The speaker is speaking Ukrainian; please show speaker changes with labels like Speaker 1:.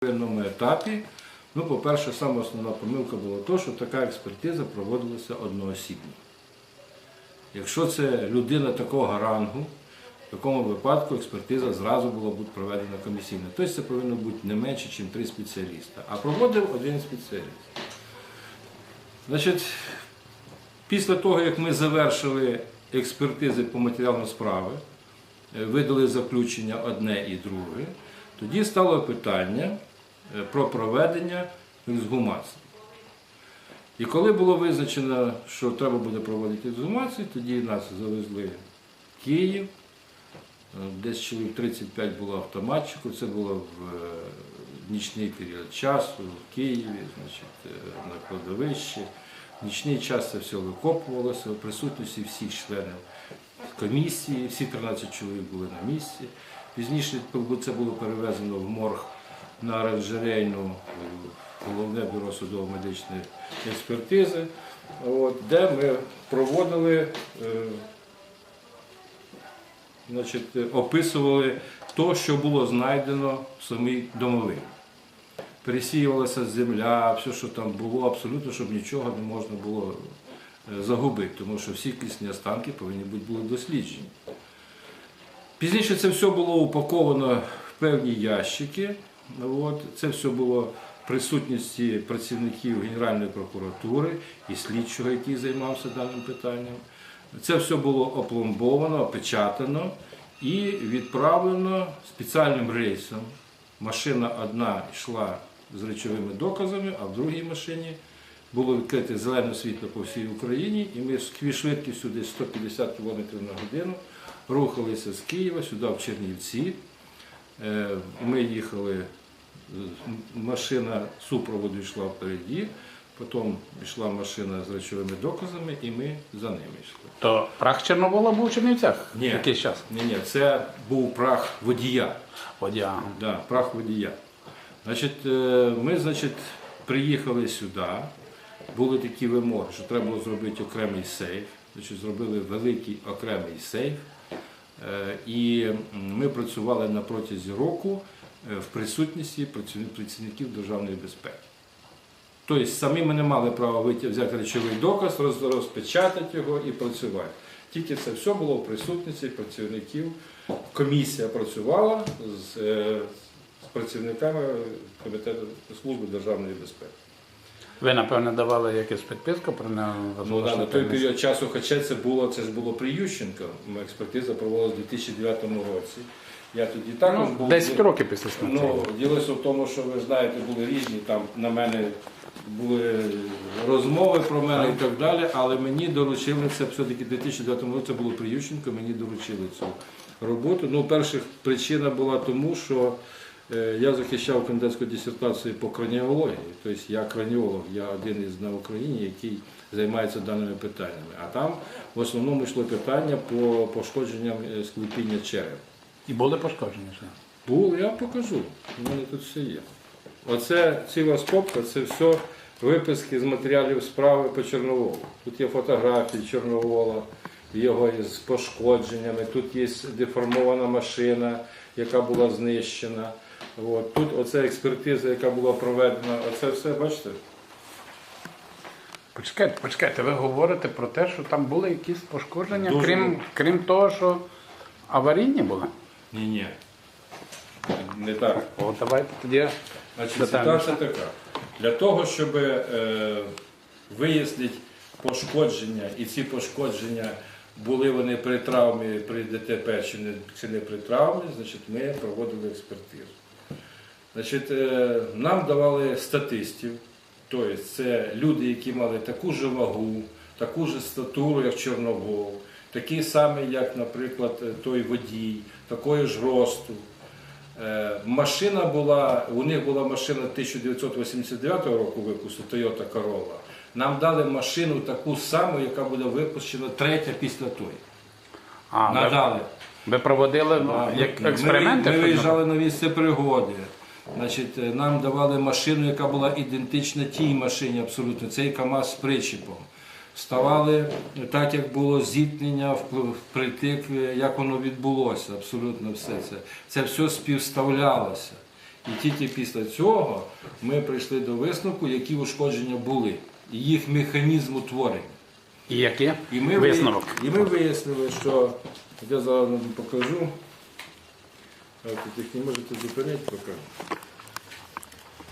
Speaker 1: первинному етапі. Ну, по-перше, саме основна помилка була то, що така експертиза проводилася одноосібно. Якщо це людина такого рангу, в такому випадку експертиза зразу була б проведена комісійно. Тобто це повинно бути не менше, ніж три спеціаліста. А проводив один спеціаліст. Значить, після того, як ми завершили експертизи по матеріалам справи, е, видали заключення одне і друге, тоді стало питання е, про проведення ексгумації. І коли було визначено, що треба буде проводити ексгумацію, тоді нас завезли в Київ. Е, Десь чоловік 35 було автоматчиків, це було в е, нічний період часу в Києві, значить, на кладовищі. В нічний час це все викопувалося, у присутності всіх членів комісії, всі 13 чоловік були на місці. Пізніше це було перевезено в морг на оранжерейну головне бюро судово-медичної експертизи, де ми проводили, е, значить, описували то, що було знайдено в самій домовині. Пересіювалася земля, все, що там було, абсолютно, щоб нічого не можна було е, загубити, тому що всі кисні останки повинні бути досліджені. Пізніше це все було упаковано в певні ящики. От. Це все було в присутності працівників Генеральної прокуратури і слідчого, який займався даним питанням. Це все було опломбовано, опечатано і відправлено спеціальним рейсом. Машина одна йшла з речовими доказами, а в другій машині було відкрите зелене світло по всій Україні, і ми швидкістю десь 150 км на годину рухалися з Києва сюди, в Чернівці. Е, Ми їхали, машина супроводу йшла впереді, потім йшла машина з речовими доказами, і ми за ними йшли.
Speaker 2: То прах Чорновола був у Чернівцях
Speaker 1: Ні.
Speaker 2: якийсь час.
Speaker 1: Ні, ні, це був прах водія.
Speaker 2: Водя.
Speaker 1: Да, прах водія. Значить, е, ми, значить, приїхали сюди, були такі вимоги, що треба було зробити окремий сейф. Значить, зробили великий окремий сейф. Е, І ми працювали на протязі року е, в присутності працівників Державної безпеки. Тобто самі ми не мали права взяти речовий доказ, роз- розпечатати його і працювати. Тільки це все було в присутності працівників. Комісія працювала з, е, з працівниками комітету служби державної безпеки.
Speaker 2: Ви, напевне, давали якусь підписку про
Speaker 1: Ну, да, на той період часу, хоча це було, це ж було при Ющенко, експертиза проводилась у 2009 році. Я тоді також був.
Speaker 2: 10 років після смерті.
Speaker 1: Ну, ділося в тому, що ви знаєте, були різні там на мене були розмови про мене і так далі, але мені доручили це все-таки в 2009 році було при Ющенко, мені доручили цю роботу. Ну, перша причина була тому, що я захищав кандидатську дисертацію по краніології. Тобто я краніолог, я один із на Україні, який займається даними питаннями. А там в основному йшло питання по пошкодженням е, склепіння черепа.
Speaker 2: І були пошкоджені. ще.
Speaker 1: Був, я покажу. У мене тут все є. Оце ціла стопка, це все виписки з матеріалів справи по Чорноволу. Тут є фотографії Чорновола, його із пошкодженнями, тут є деформована машина, яка була знищена. От. Тут оця експертиза, яка була проведена, оце все, бачите?
Speaker 2: Почекайте, почекайте, ви говорите про те, що там були якісь пошкодження,
Speaker 1: Дуже
Speaker 2: крім, крім того, що аварійні були.
Speaker 1: Ні, ні. Не так.
Speaker 2: О, давайте тоді.
Speaker 1: Значить,
Speaker 2: Детальніше.
Speaker 1: ситуація така. Для того, щоб е, вияснити пошкодження, і ці пошкодження були вони при травмі, при ДТП чи не, чи не при травмі, значить, ми проводили експертизу. Значить, е, нам давали статистів, тобто це люди, які мали таку ж вагу, таку ж статуру, як Чорновол, такий самий, як, наприклад, е, той водій, такої ж росту. Е, Машина була, у них була машина 1989 року випуску Toyota Corolla. Нам дали машину таку саму, яка буде випущена третя після тої.
Speaker 2: А,
Speaker 1: Надали.
Speaker 2: ви проводили
Speaker 1: А,
Speaker 2: як
Speaker 1: ми-
Speaker 2: експерименти?
Speaker 1: Ми,
Speaker 2: що
Speaker 1: виїжджали на місце пригоди. Значить, е, нам давали машину, яка була ідентична тій машині абсолютно. Цей КАМАЗ з причіпом. Ставали так, як було зіткнення, впритик, е, як воно відбулося, абсолютно все це. Це все співставлялося. І тільки після цього ми прийшли до висновку, які ушкодження були, і їх механізм утворення.
Speaker 2: І який
Speaker 1: І ми,
Speaker 2: висновок?
Speaker 1: І ми вияснили, що я зараз вам покажу. А, тут їх не можете зупинити, покажу.